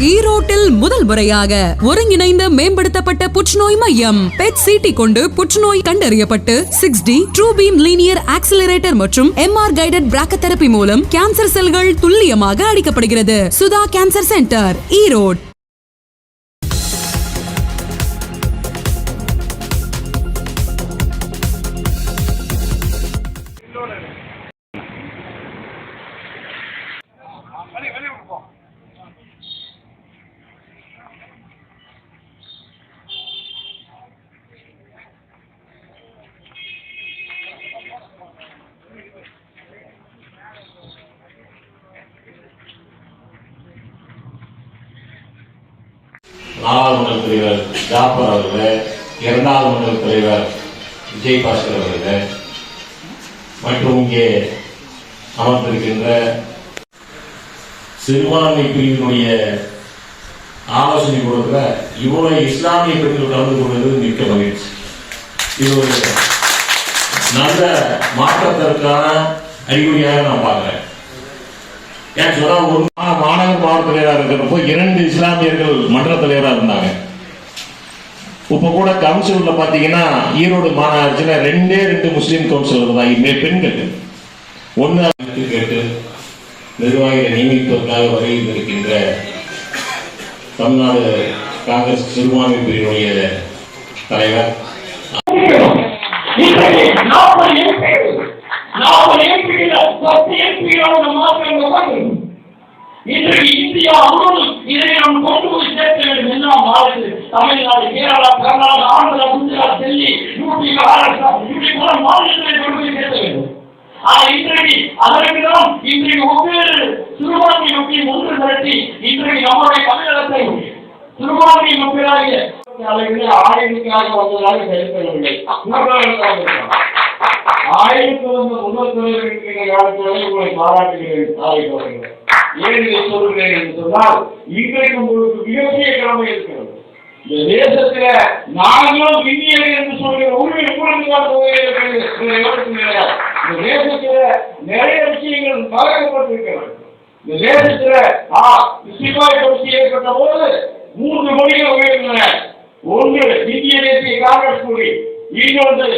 ஈரோட்டில் முதல் முறையாக ஒருங்கிணைந்த மேம்படுத்தப்பட்ட புற்றுநோய் மையம் பெட் சிடி கொண்டு புற்றுநோய் கண்டறியப்பட்டு six D true beam linear accelerator மற்றும் எம்ஆர் கைடட் பிராக்கதெரபி மூலம் கேன்சர் செல்கள் துல்லியமாக அடிக்கப்படுகிறது சுதா கேன்சர் சென்டர் ஈரோட். நாடாளுமன்ற தலைவர் ஜாஃபர் அவர்களே இரண்டாவது மண்டல தலைவர் விஜய் பாஸ்கர் அவர்களே மற்றும் இங்கே அமர்ந்திருக்கின்ற சிறுபான்மை பிரிவினுடைய ஆலோசனை கொடுக்கிற இவ்வளவு இஸ்லாமிய பெண்கள் கலந்து கொண்டது மிக்க மகிழ்ச்சி. இது ஒரு நல்ல மாற்றத்திற்கான அறிகுறியாக நான் பார்க்கிறேன். ஏன் சொன்னா ஒரு மா- மாநகர் மாவட்ட தலைவராக இருக்கிறப்போ இரண்டு இஸ்லாமியர்கள் மன்ற தலைவராக இருந்தாங்க. இப்ப கூட கவுன்சிலில் பாத்தீங்கன்னா ஈரோடு மாநகராட்சியில் ரெண்டே ரெண்டு முஸ்லீம் கவுன்சிலர் தான். இனிமே பெண்கள். ஒண்ணு கேட்டு நிர்வாகிகளை நியமிப்பதற்காக வரையில் இருக்கின்ற தமிழ்நாடு காங்கிரஸ் சிறுபான்மை பிரிவினுடைய தலைவர். இன்றைக்கு நாற்பது இன்றைக்கு இந்தியா முழுவதும் இதை நாம் கொண்டு போய் சேர்க்க வேண்டும் மாறுது தமிழ்நாடு கேரளா கர்நாடகா ஆந்திரா குஜராத் டெல்லி யூபி மகாராஷ்டிரா இப்படி பல மாநிலங்களை கொண்டு போய் சேர்க்க வேண்டும் ஆனால் இன்றைக்கு அதற்கு தான் இன்றைக்கு ஒவ்வொரு சிறுபான்மை மக்களையும் ஒன்று திரட்டி இன்றைக்கு நம்முடைய தமிழகத்தை சிறுபான்மை மக்களாகிய அளவில் ஆயிரத்துக்காக வந்ததாக செலுத்தவில்லை ஆயிரத்து வந்த முதல் தலைவர் காலத்தில் உங்களை பாராட்டுகிறேன் தாய் அவர்களே ஏன் இதை சொல்கிறேன் என்று சொன்னால் இன்றைக்கு உங்களுக்கு மிகப்பெரிய கடமை இருக்கிறது. இந்த தேசத்துல நாங்களும் இந்தியர்கள் என்று சொல்கிற உரிமை கூடுதலாக இந்த தேசத்தில நிறைய விஷயங்கள் மறக்கப்பட்டிருக்கிறது. இந்த தேசத்துல ஆ சிப்பாய் புரட்சி ஏற்பட்ட போது மூன்று மொழிகள் உயர்ந்தன ஒன்று இந்திய தேசிய காங்கிரஸ் மொழி இன்னொன்று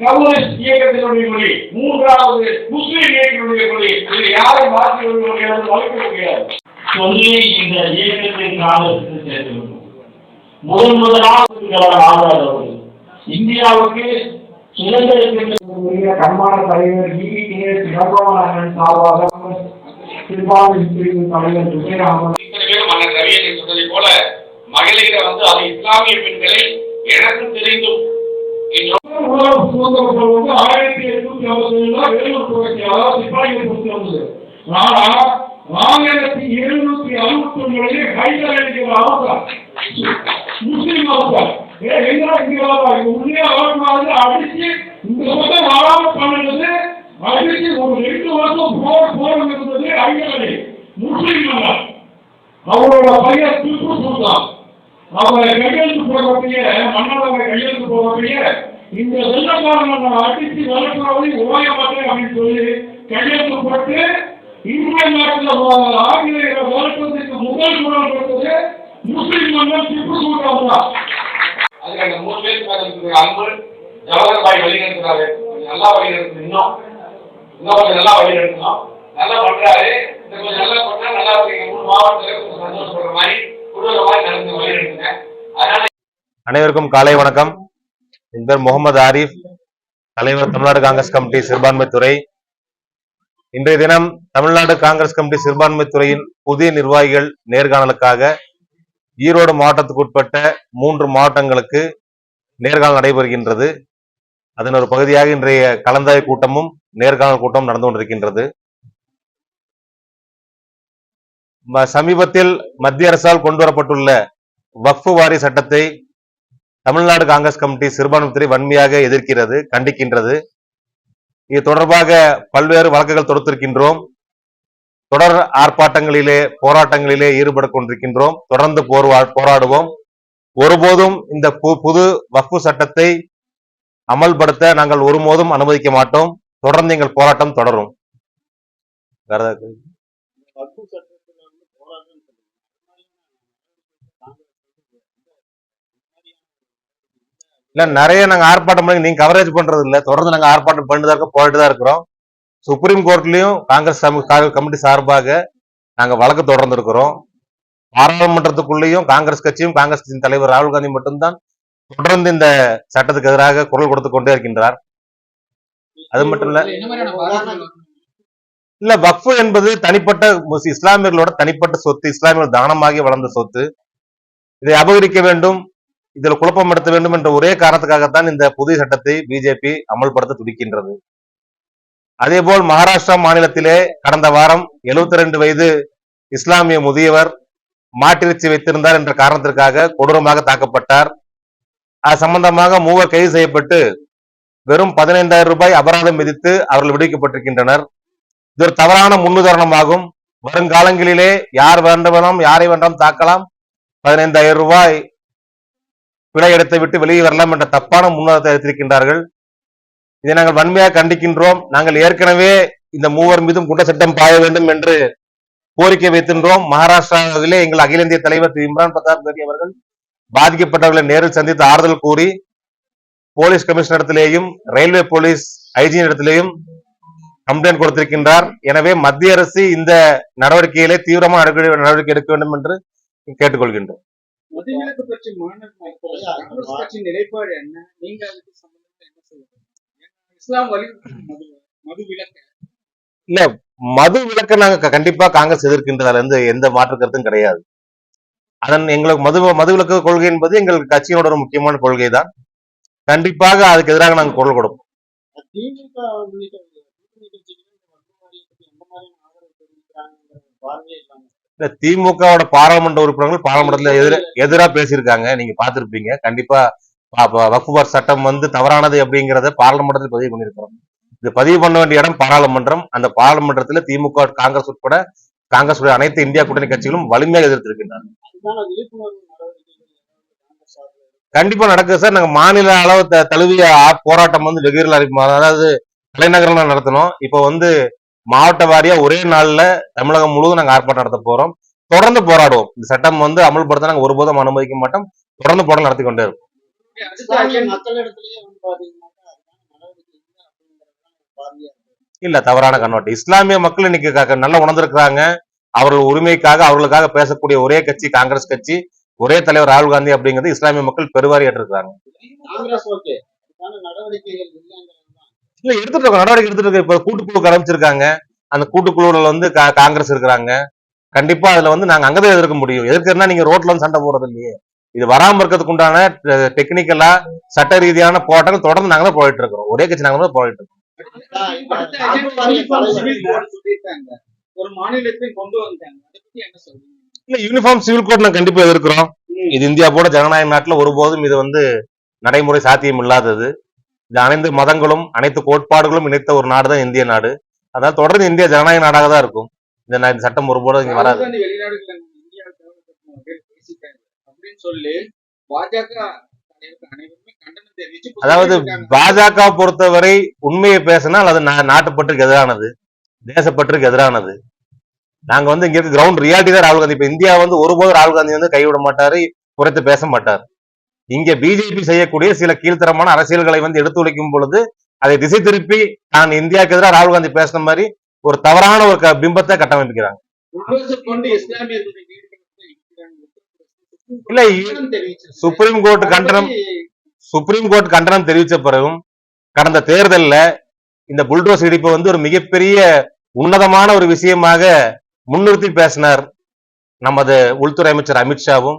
கம்யூனிஸ்ட் இயக்கத்தினுடைய மொழி மூன்றாவது முஸ்லீம் இயக்கத்தினுடைய மொழி. இது யாரும் மாற்றி முடியாது வளர்க்க முடியாது. சொல்லி இந்த இயக்கத்தின் காங்கிரசுக்கு சேர்த்து முதன் முதலாக ஆதரவு இந்தியாவுக்கு சுதந்திரத்திற்கு கண்மான தலைவர் சிதம்பரநாதன் சார்பாக சிறுபான்மை பிரிவு தலைவர் விஜயராமன் மன்னர் ரவியன் சொன்னதை போல மகளிரை வந்து அது இஸ்லாமிய பெண்களை எனக்கு தெரிந்தும் ஆயிரத்தி எட்நூத்தி ஐம்பத்தி ஏழுல வேலூர் புரட்சி அதாவது சிப்பாய்கள் புரட்சி வந்தது ஆனா ஆயிரத்தி எழுநூத்தி அறுபத்தி ஒன்பதுல ஹைதர் அலிங்கிற அவசரம் முஸ்லீம் அவசரம் ஏ எங்க இங்க வாப்பா இங்க உள்ளே வரக்கூடாது அடிச்சு இந்த பக்கம் வராம பண்ணது அடிச்சு ஒரு ரெண்டு வருஷம் போர் போர் இருந்தது ஹைதர் அலி முஸ்லீம் அல்ல அவரோட பையன் திப்பு சுல்தான் அவரை கையெழுத்து போடக்கூடிய மன்னரை கையெழுத்து போடக்கூடிய இந்த வெள்ளக்காரன் அடித்து வளர்க்கிறவரை ஓய மாட்டேன் அப்படின்னு சொல்லி கையெழுத்து போட்டு இந்திய நாட்டில் ஆங்கிலேயரை வளர்ப்பதற்கு முதல் குரல் கொடுத்தது முஸ்லிம் மன்னர் திப்பு சுல்தான் தான் அதுக்கு அந்த மூணு பேருக்கு மேல இருக்கிற அன்பு ஜவஹர்பாய் வழிநடத்துறாரு நல்லா வழிநடத்து இன்னும். இன்னும் கொஞ்சம் நல்லா வழிநடத்தணும் நல்லா பண்றாரு. இந்த கொஞ்சம் நல்லா பண்ணா நல்லா இருக்கு. மூணு மாவட்டத்துல கொஞ்சம் சந்தோஷப்படுற மாதிரி கொடுக்குற மாதிரி நடந்து அனைவருக்கும் காலை வணக்கம். என் பேர் முகமது ஆரிஃப். தலைவர் தமிழ்நாடு காங்கிரஸ் கமிட்டி சிறுபான்மை துறை. இன்றைய தினம் தமிழ்நாடு காங்கிரஸ் கமிட்டி சிறுபான்மை துறையின் புதிய நிர்வாகிகள் நேர்காணலுக்காக ஈரோடு மாவட்டத்துக்கு உட்பட்ட மூன்று மாவட்டங்களுக்கு நேர்காணல் நடைபெறுகின்றது. அதன் ஒரு பகுதியாக இன்றைய கலந்தாய் கூட்டமும் நேர்காணல் கூட்டமும் நடந்து கொண்டிருக்கின்றது. சமீபத்தில் மத்திய அரசால் கொண்டு வரப்பட்டுள்ள வக்ஃபு வாரி சட்டத்தை தமிழ்நாடு காங்கிரஸ் கமிட்டி சிறுபான்மைத்துறை வன்மையாக எதிர்க்கிறது கண்டிக்கின்றது. இது தொடர்பாக பல்வேறு வழக்குகள் தொடுத்திருக்கின்றோம். தொடர் ஆர்ப்பாட்டங்களிலே போராட்டங்களிலே ஈடுபட கொண்டிருக்கின்றோம். தொடர்ந்து போர்வா- போராடுவோம். ஒருபோதும் இந்த பு- புது வஃபு சட்டத்தை அமல்படுத்த நாங்கள் ஒருபோதும் அனுமதிக்க மாட்டோம். தொடர்ந்து எங்கள் போராட்டம் தொடரும். இல்ல நிறைய நாங்க ஆர்ப்பாட்டம் பண்ணி நீங்க கவரேஜ் பண்றது இல்ல தொடர்ந்து நாங்க ஆர்ப்பாட்டம் பண்ணிட்டு தான் இருக்கோம் போயிட்டு தான் இருக்கிறோம். சுப்ரீம் கோர்ட்லயும் காங்கிரஸ் கமிட்டி சார்பாக நாங்க வழக்கு தொடர்ந்து இருக்கிறோம் பாராளுமன்றத்துக்குள்ளேயும் காங்கிரஸ் கட்சியும் காங்கிரஸ் கட்சியின் தலைவர் ராகுல் காந்தி மட்டும்தான் தொடர்ந்து இந்த சட்டத்துக்கு எதிராக குரல் கொடுத்து கொண்டே இருக்கின்றார். அது மட்டும் இல்ல இல்ல வக்ஃபு என்பது தனிப்பட்ட இஸ்லாமியர்களோட தனிப்பட்ட சொத்து இஸ்லாமியர்கள் தானமாகி வளர்ந்த சொத்து. இதை அபகரிக்க வேண்டும். இதில் குழப்பம் நடத்த வேண்டும் என்ற ஒரே காரணத்துக்காகத்தான் இந்த புதிய சட்டத்தை பிஜேபி அமல்படுத்த துடிக்கின்றது. அதேபோல் மகாராஷ்டிரா மாநிலத்திலே கடந்த வாரம் 72 வயது இஸ்லாமிய முதியவர் மாட்டிறைச்சி வைத்திருந்தார் என்ற காரணத்திற்காக கொடூரமாக தாக்கப்பட்டார். அது சம்பந்தமாக மூவர் கைது செய்யப்பட்டு வெறும் பதினைந்தாயிரம் ரூபாய் அபராதம் விதித்து அவர்கள் விடுவிக்கப்பட்டிருக்கின்றனர். இது ஒரு தவறான முன்னுதாரணமாகும். வருங்காலங்களிலே யார் வேண்டவனும் யாரை வேண்டாம் தாக்கலாம். பதினைந்தாயிரம் ரூபாய் பிழை இடத்தை விட்டு வெளியே வரலாம் என்ற தப்பான முன்னோட்டத்தை எடுத்திருக்கின்றார்கள். இதை நாங்கள் வன்மையாக கண்டிக்கின்றோம். நாங்கள் ஏற்கனவே இந்த மூவர் மீதும் குண்ட சட்டம் பாய வேண்டும் என்று கோரிக்கை வைத்திருந்தோம். மகாராஷ்டிராவிலே எங்கள் அகில இந்திய தலைவர் திரு இம்ரான் பிரதாப் ரெட்டி அவர்கள் பாதிக்கப்பட்டவர்களை நேரில் சந்தித்து ஆறுதல் கூறி போலீஸ் கமிஷனரிடத்திலேயும் ரயில்வே போலீஸ் ஐஜி இடத்திலேயும் கம்ப்ளைண்ட் கொடுத்திருக்கின்றார். எனவே மத்திய அரசு இந்த நடவடிக்கையிலே தீவிரமான நடவடிக்கை எடுக்க வேண்டும் என்று கேட்டுக்கொள்கின்றோம். பற்றி மாநில காங்கிரஸ் கட்சி நிலைப்பாடு என்ன? நீங்க அதுக்கு சம்பந்தமா என்ன சொல்லுங்க இஸ்லாம் வலியுறுத்தும் மது மது விலக்கு. இல்ல மது விலக்க நாங்க கண்டிப்பா காங்கிரஸ் எதிர்க்கின்றதுல இருந்து எந்த மாற்று கருத்தும் கிடையாது. அதன் எங்களுக்கு மது மது விலக்கு கொள்கை என்பது எங்கள் கட்சியோட ஒரு முக்கியமான கொள்கை தான் கண்டிப்பாக அதுக்கு எதிராக நாங்கள் குரல் கொடுப்போம். திமுக இந்த திமுகவோட பாராளுமன்ற உறுப்பினர்கள் பாராளுமன்றத்துல எதிர எதிரா பேசியிருக்காங்க. நீங்க பார்த்திருப்பீங்க. கண்டிப்பா வார் சட்டம் வந்து தவறானது அப்படிங்கறத பாராளுமன்றத்தில் பதிவு பண்ணியிருக்கிறோம். இது பதிவு பண்ண வேண்டிய இடம் பாராளுமன்றம். அந்த பாராளுமன்றத்துல திமுக காங்கிரஸ் உட்பட காங்கிரஸ் உடைய அனைத்து இந்தியா கூட்டணி கட்சிகளும் வலிமையாக எதிர்த்திருக்கின்றன. கண்டிப்பா நடக்குது சார். நாங்க மாநில அளவு தழுவிய போராட்டம் வந்து அறிவிப்போம் அதாவது தலைநகரம் நடத்தணும். இப்போ வந்து மாவட்ட வாரியா ஒரே நாள்ல தமிழகம் முழுவதும் நாங்க ஆர்ப்பாட்டம் நடத்த போறோம். தொடர்ந்து போராடுவோம். இந்த சட்டம் வந்து அமல்படுத்த நாங்க ஒருபோதும் அனுமதிக்க மாட்டோம். தொடர்ந்து போராட்டம் நடத்தி கொண்டே இருப்போம். இல்ல தவறான கண்ணோட்டம் இஸ்லாமிய மக்கள் இன்னைக்கு நல்லா உணர்ந்திருக்கிறாங்க. அவர்கள் உரிமைக்காக அவர்களுக்காக பேசக்கூடிய ஒரே கட்சி காங்கிரஸ் கட்சி ஒரே தலைவர் ராகுல் காந்தி அப்படிங்கிறது இஸ்லாமிய மக்கள் பெருவாரி ஏற்றிருக்காங்க இல்ல எடுத்துட்டு இருக்கோம். நடவடிக்கை எடுத்துட்டு இருக்கு இப்ப கூட்டுக்குழு ஆரம்பிச்சிருக்காங்க. அந்த கூட்டுக்குழுல வந்து கா- காங்கிரஸ் இருக்கிறாங்க. கண்டிப்பா அதுல வந்து நாங்க அங்கதான் எதிர்க்க முடியும். எதிர்க்கிறனா நீங்க ரோட்ல வந்து சண்டை போடுறது இல்லையே. இது வராம இருக்கிறதுக்கு உண்டான டெக்னிக்கலா சட்ட ரீதியான போராட்டங்கள் தொடர்ந்து நாங்க தான் போயிட்டு இருக்கிறோம். ஒரே கட்சி நாங்க தான் போயிட்டு இருக்கோம். ஒரு மாநிலத்தையும் இல்ல யூனிஃபார்ம் சிவில் கோட் நாங்க கண்டிப்பா எதிர்க்கிறோம். இது இந்தியா போல ஜனநாயக நாட்டுல ஒருபோதும் இது வந்து நடைமுறை சாத்தியம் இல்லாதது. இது அனைத்து மதங்களும் அனைத்து கோட்பாடுகளும் இணைத்த ஒரு நாடு தான் இந்திய நாடு. அதாவது தொடர்ந்து இந்தியா ஜனநாயக நாடாக தான் இருக்கும். இந்த சட்டம் ஒருபோதும் இங்க வராது. அதாவது. பாஜக பொறுத்தவரை உண்மையை பேசினால் அது நாட்டுப்பற்றுக்கு எதிரானது. தேசப்பற்றுக்கு எதிரானது. நாங்க வந்து இங்க இருக்க கிரவுண்ட் ரியாலிட்டி தான் ராகுல் காந்தி. இப்ப இந்தியா வந்து ஒருபோதும் ராகுல் காந்தி வந்து கைவிட மாட்டாரு குறைத்து பேச மாட்டார். இங்க பிஜேபி செய்யக்கூடிய சில கீழ்த்தரமான அரசியல்களை வந்து எடுத்துரைக்கும் பொழுது அதை திசை திருப்பி நான் இந்தியாவுக்கு எதிராக ராகுல் காந்தி பேசின மாதிரி ஒரு தவறான ஒரு பிம்பத்தை இருக்கிறாங்க. இல்ல. சுப்ரீம் கோர்ட் கண்டனம் சுப்ரீம் கோர்ட் கண்டனம் தெரிவித்த பிறகும் கடந்த தேர்தல்ல இந்த புல்டோஸ் இடிப்பு வந்து ஒரு மிகப்பெரிய உன்னதமான ஒரு விஷயமாக முன்னிறுத்தி பேசினார் நமது உள்துறை அமைச்சர் அமித்ஷாவும்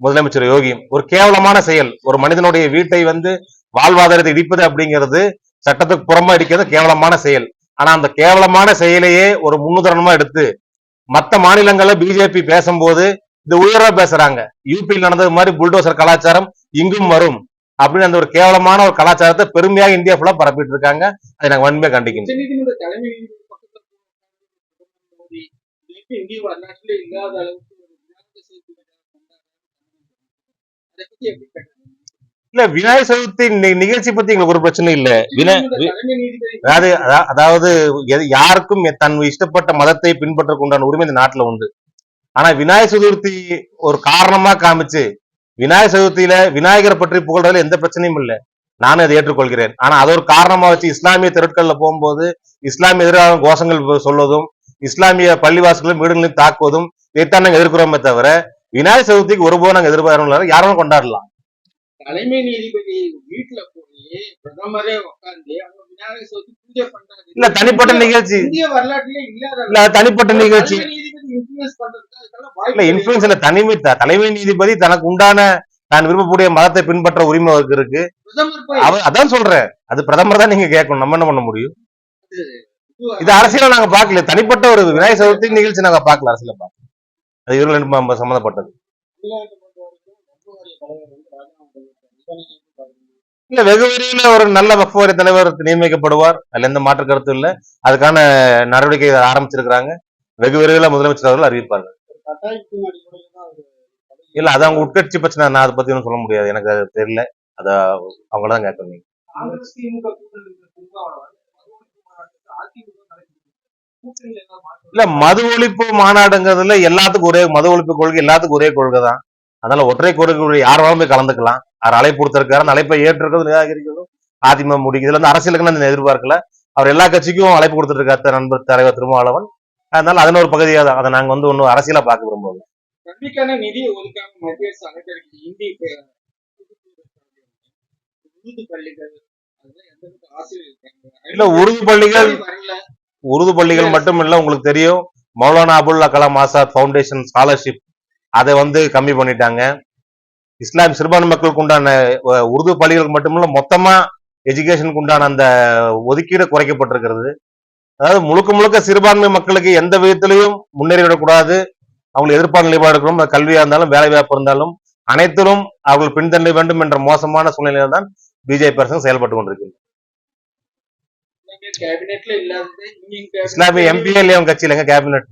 முதலமைச்சர் யோகி ஒரு கேவலமான செயல். ஒரு மனிதனுடைய வீட்டை வந்து வாழ்வாதாரத்தை இடிப்பது அப்படிங்கிறது சட்டத்துக்கு புறமா இடிக்கிறது கேவலமான செயல். ஆனா அந்த கேவலமான செயலையே ஒரு முன்னுதாரணமா எடுத்து மத்த மாநிலங்கள்ல பிஜேபி பேசும்போது இந்த உயர்வா பேசுறாங்க. யூபியில் நடந்தது மாதிரி புல்டோசர் கலாச்சாரம் இங்கும் வரும் அப்படின்னு அந்த ஒரு கேவலமான ஒரு கலாச்சாரத்தை பெருமையாக இந்தியா ஃபுல்லா பரப்பிட்டு இருக்காங்க. அதை நாங்க வன்மையா கண்டிக்கின்றோம் உச்சநீதிமன்ற தலைமை நீதிபதி பக்கத்துல பிரதமர் மோடி இன்னைக்கு இந்திய வரலாற்றில் இல்லாத அளவுக்கு ஒரு விநாயகர் சதுர்த்தி விழா கொண்டாடுறாங்க. அதை பத்தி எப்படி கேட்கறீங்க? இல்ல விநாயகர் சதுர்த்தி நிகழ்ச்சி பத்தி எங்களுக்கு ஒரு பிரச்சனை இல்ல. அதாவது அதா- அதாவது யாருக்கும் தன் இஷ்டப்பட்ட மதத்தை பின்பற்றக்கு உண்டான உரிமை இந்த நாட்டுல உண்டு. ஆனா விநாயகர் சதுர்த்தி ஒரு காரணமா காமிச்சு விநாயகர் சதுர்த்தியில விநாயகர் பற்றி புகழ்றதுல எந்த பிரச்சனையும் இல்லை. நானும் அதை ஏற்றுக்கொள்கிறேன். ஆனா அது ஒரு காரணமா வச்சு இஸ்லாமிய தெருட்கள்ல போகும்போது இஸ்லாமிய எதிரான கோஷங்கள் சொல்வதும் இஸ்லாமிய பள்ளிவாசல்களும் வீடுகளையும் தாக்குவதும் இதைத்தான் நாங்க எதிர்க்கிறோமே தவிர விநாயகர் சதுர்த்திக்கு ஒருபோதும் நாங்க எதிர்பார்க்கிறோம் யாரும் கொண்டாடலாம் தலைமை நீதிபதி வீட்டுல போய் பிரதமரே உட்கார்ந்து இல்ல தனிப்பட்ட நிகழ்ச்சி. இந்திய வரலாற்றிலே இல்லாத இல்ல தனிப்பட்ட நிகழ்ச்சி. இல்ல இன்ஃபுளுன்ஸ் இல்ல தனிமை தலைமை நீதிபதி தனக்கு உண்டான தான் விரும்பக்கூடிய மதத்தை பின்பற்ற உரிமை அவருக்கு இருக்கு. அவர் அதான் சொல்றேன். அது பிரதமர் தான் நீங்க கேட்கணும். நம்ம என்ன பண்ண முடியும்? இது அரசியல நாங்க பார்க்கல தனிப்பட்ட ஒரு விநாயகர் சதுர்த்தி நிகழ்ச்சி நாங்க பார்க்கல அரசியல பார்க்கல. அது இவர்கள் பாக்குறீங்க? இல்ல வெகு விரைவில் ஒரு நல்ல வக்ஃப் வாரிய தலைவர் நியமிக்கப்படுவார். அதுல எந்த மாற்று கருத்தும் இல்ல. அதுக்கான நடவடிக்கை ஆரம்பிச்சிருக்கிறாங்க. வெகு விரைவில் முதலமைச்சர் அவர்கள் அறிவிப்பார்கள். இல்ல அது அவங்க உட்கட்சி பிரச்சனை நான் அதை பத்தி சொல்ல முடியாது. எனக்கு அது தெரியல. அத அவங்கள தான் கேட்கணும் நீங்க. காங்கிரஸ் திமுக கூட்டணி திருமாவளவன் அதிமுக நடக்குது கூட்டணியில என்ன மாற்றம் இல்ல மது ஒழிப்பு மாநாடுங்கிறதுல எல்லாத்துக்கும் ஒரே மது ஒழிப்பு கொள்கை எல்லாத்துக்கும் ஒரே கொள்கை தான். அதனால ஒற்றை கொள்கை யார் வேணாலும் போய் கலந்துக்கலாம். அவர் அழைப்பு கொடுத்திருக்காரு அந்த அழைப்பை ஏற்றுக்கிறது நிராகரிக்கிறதும் அதிமுக முடியும் இதுல இருந்து அரசியலுக்கு நான் எதிர்பார்க்கல. அவர் எல்லா கட்சிக்கும் அழைப்பு கொடுத்துட்டு இருக்காரு நண்பர் தலைவர் திருமாவளவன். அதனால அதன் ஒரு பகுதியாக தான். அதை நாங்க வந்து ஒன்றும் அரசியலா பார்க்க விரும்புவோம் கல்விக்கான நிதி ஒதுக்காம மத்திய அரசு அனுசரிக்குது இந்தி பே- உருது பள்ளிகள் அதெல்லாம் எந்த அளவுக்கு ஆசிரியர் இருக்காங்க? இல்ல உருது பள்ளிகள் உருது பள்ளிகள் மட்டும் இல்ல உங்களுக்கு தெரியும் மௌலானா அபுல்லா கலாம் ஆசாத் ஃபவுண்டேஷன் ஸ்காலர்ஷிப் அதை வந்து கம்மி பண்ணிட்டாங்க. இஸ்லாம் சிறுபான்மை மக்களுக்கு உண்டான உருது பள்ளிகளுக்கு மட்டுமில்ல மொத்தமா எஜுகேஷனுக்கு உண்டான அந்த ஒதுக்கீடு குறைக்கப்பட்டிருக்கிறது. அதாவது முழுக்க முழுக்க சிறுபான்மை மக்களுக்கு எந்த விதத்திலையும் முன்னேறிவிடக்கூடாது அவங்களை எதிர்ப்பான நிலைப்பாடு இருக்கணும். கல்வியா இருந்தாலும் வேலை வாய்ப்பு இருந்தாலும் அனைத்திலும் அவர்கள் பின்தள்ள வேண்டும் என்ற மோசமான சூழ்நிலையில தான் பிஜேபி அரசு செயல்பட்டு கொண்டிருக்கிறது இஸ்லாமிய எம்பி இல்லையா அவங்க கட்சியில எங்க கேபினட்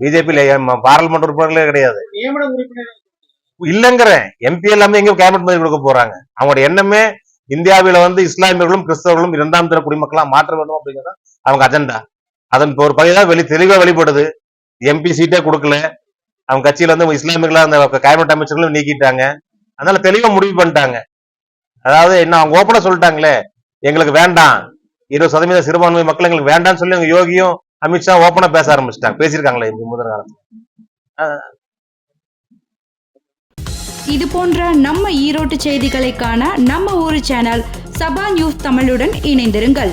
பிஜேபி பாராளுமன்ற உறுப்பினர்களே கிடையாது. இல்லங்கிறேன். எம்பி எல்லாமே எங்க கேபினட் பதவி கொடுக்க போறாங்க. அவங்களோட எண்ணமே இந்தியாவில வந்து இஸ்லாமியர்களும் கிறிஸ்தவர்களும் இரண்டாம் தர குடிமக்களா மாற்ற வேண்டும் அப்படிங்கிறது அவங்க அஜெண்டா அதன் ஒரு பகுதியாக வெளி தெளிவா வெளிப்படுது. எம்பி சீட்டே கொடுக்கல. அவங்க கட்சியில வந்து இஸ்லாமியர்களா அந்த கேபினட் அமைச்சர்களும் நீக்கிட்டாங்க. அதனால தெளிவா முடிவு பண்ணிட்டாங்க. அதாவது என்ன அவங்க ஓப்பனா சொல்லிட்டாங்களே. எங்களுக்கு வேண்டாம். இருபது சதவீத சிறுபான்மை மக்கள் எங்களுக்கு வேண்டாம்னு சொல்லி அவங்க யோகியும் அமித்ஷா ஓப்பனா பேச ஆரம்பிச்சிட்டாங்க. பேசியிருக்காங்களே இந்த முதல் காலத்துல இது போன்ற நம்ம ஈரோட்டு செய்திகளை காண நம்ம ஊர் சேனல் சபா நியூஸ் தமிழுடன் இணைந்திருங்கள்.